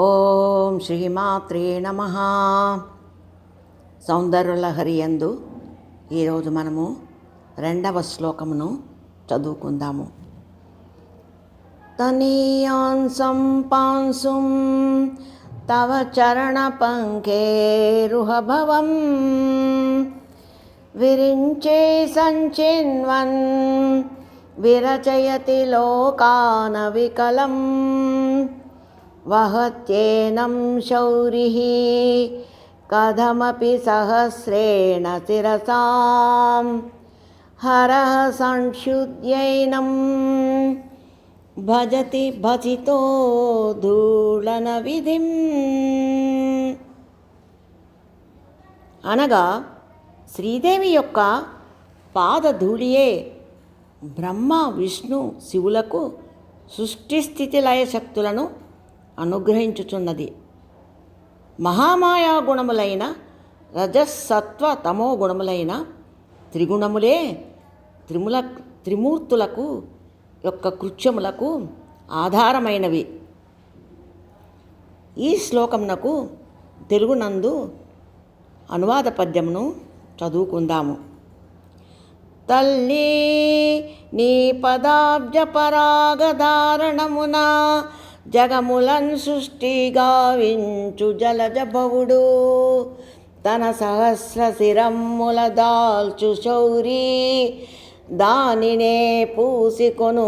ఓం శ్రీమాత్రే నమ. సౌందర్యలహరి ఎందు ఈరోజు మనము రెండవ శ్లోకమును చదువుకుందాము. తనీయాంసం పాంసుం తవ చరణ పంకేరుహభవం విరించే సంచిన్వన్ విరచయతి లోకాన వికలం. వహత్యేనం శౌరిः కథమపి సహస్రేణ శిరసాం హరः సంక్షుద్యైనం భజతి భజితో ధూళన అనగా శ్రీదేవి యొక్క పాదధూళియే బ్రహ్మ విష్ణు శివులకు సృష్టి స్థితి లయ శక్తులను అనుగ్రహించుచున్నది. మహామాయా గుణములైన రజసత్వ తమో గుణములైన త్రిగుణములే త్రిముల త్రిమూర్తులకు యొక్క కృత్యములకు ఆధారమైనవి. ఈ శ్లోకమునకు తెలుగునందు అనువాద పద్యమును చదువుకుందాము. తల్లి నీ పదాబ్జ పరాగధారణమున జగములన్ సృష్టి గావించు జలజభవుడు తన సహస్ర శిరమ్ముల దాల్చు శౌరి. దానినే పూసికొను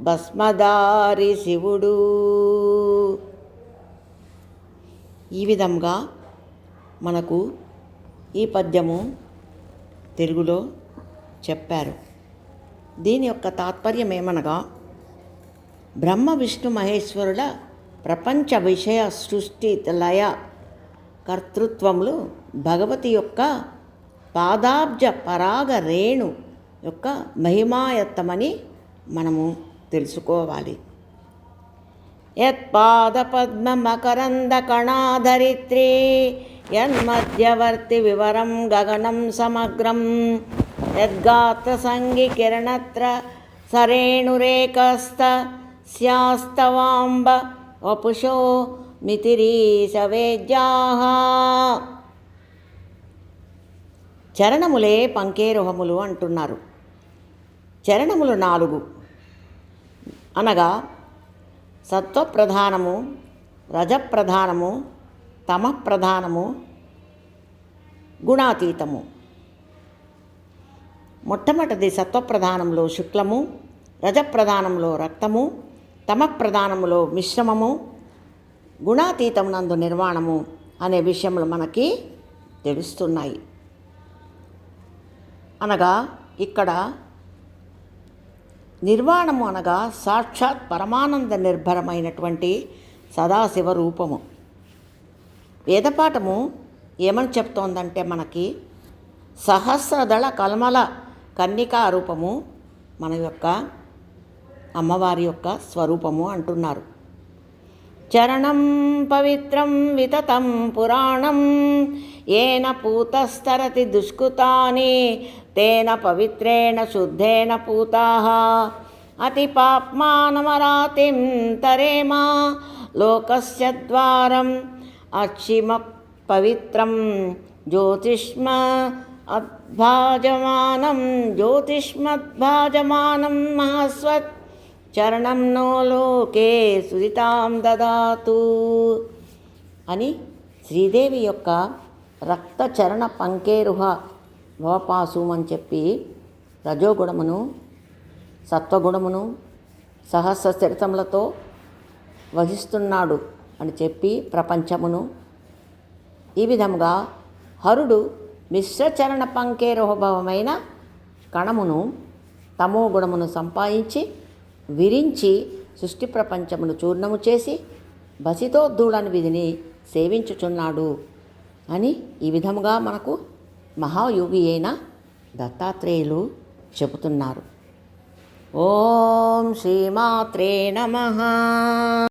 భస్మదారి శివుడు. ఈ విధంగా మనకు ఈ పద్యము తెలుగులో చెప్పారు. దీని యొక్క తాత్పర్యం ఏమనగా బ్రహ్మ విష్ణు మహేశ్వరుల ప్రపంచ విషయ సృష్టి లయ కర్తృత్వములు భగవతి యొక్క పాదాబ్జ పరాగ రేణు యొక్క మహిమాయత్తమని మనము తెలుసుకోవాలి. యత్పాదపద్మకరందకణాధరిత్రీ యన్మధ్యవర్తి వివరం గగనం సమగ్రం యద్గాత్రసంగికిరణత్ర సరేణురేకస్త స్యాస్తవాంబ వపుషో మితిరీశవేద్యా చరణములే పంకేరుహములు అంటున్నారు. చరణములు నాలుగు. అనగా సత్వప్రధానము రజప్రధానము తమప్రధానము గుణాతీతము. మొట్టమొదటిది సత్వప్రధానంలో శుక్లము రజప్రధానంలో రక్తము తమప్రధానములో మిశ్రమము గుణాతీతమునందు నిర్మాణము అనే విషయములు మనకి తెలుస్తున్నాయి. అనగా ఇక్కడ నిర్వాణము అనగా సాక్షాత్ పరమానంద నిర్భరమైనటువంటి సదాశివ రూపము. వేదపాఠము ఏమని చెప్తోందంటే మనకి సహస్రదళ కల్మల కన్నికా రూపము మన యొక్క అమ్మవారి యొక్క స్వరూపము అంటున్నారు. చరణం పవిత్రం వితతం పురాణం ఏన పూతస్తరతి దుష్కృతాని తేన పవిత్రేణ శుద్ధేన పూతా. అతి పాప్మానమరాతిం తరేమా లోకస్య ద్వారం అక్షిమ పవిత్రం జ్యోతిష్మ అద్భాజమానం జ్యోతిష్మద్భాజమానం మహాస్వత్ చరణం నో లోకే సుజితాం దదాతు అని శ్రీదేవి యొక్క రక్త చరణ పంకేరుహ భవపాసు అని చెప్పి రజోగుణమును సత్వగుణమును సహస్ర చరితములతో వహిస్తున్నాడు అని చెప్పి ప్రపంచమును. ఈ విధముగా హరుడు మిశ్రచరణ పంకేరుహభవమైన కణమును తమో గుణమును సంపాదించి విరించి సృష్టి ప్రపంచమును చూర్ణము చేసి బసితోద్ధూళని విధిని సేవించుచున్నాడు అని ఈ విధముగా మనకు మహాయోగి అయిన దత్తాత్రేయులు చెబుతున్నారు. ఓం శ్రీమాత్రే నమ.